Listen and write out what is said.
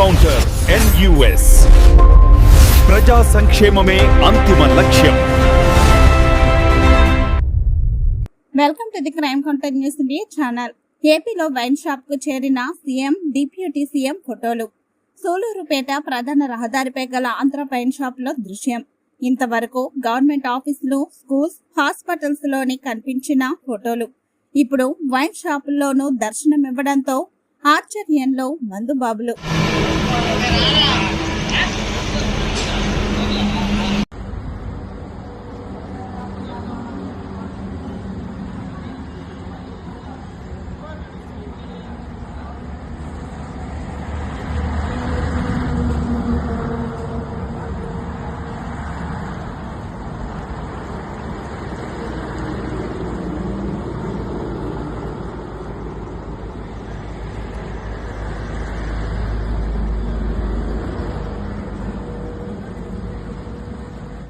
Encounter NUS ప్రజా సంక్షేమమే అంతిమ లక్ష్యం. Welcome to the crime counter news me channel ఏపీలో వైన్ షాప్కు చేరిన సీఎం డిప్యూటీ సీఎం ఫోటోలు. సూలూరుపేట ప్రధాన రహదారిపై గల ఆంధ్ర వైన్ షాప్లో దృశ్యం. ఇంతవరకు గవర్నమెంట్ ఆఫీసులు స్కూల్స్ హాస్పిటల్స్లోని కనిపించిన ఫోటోలు. ఇప్పుడు వైన్ షాపుల్లోనూ దర్శనమివ్వడంతో ఆశ్చర్యంలో మందుబాబులు.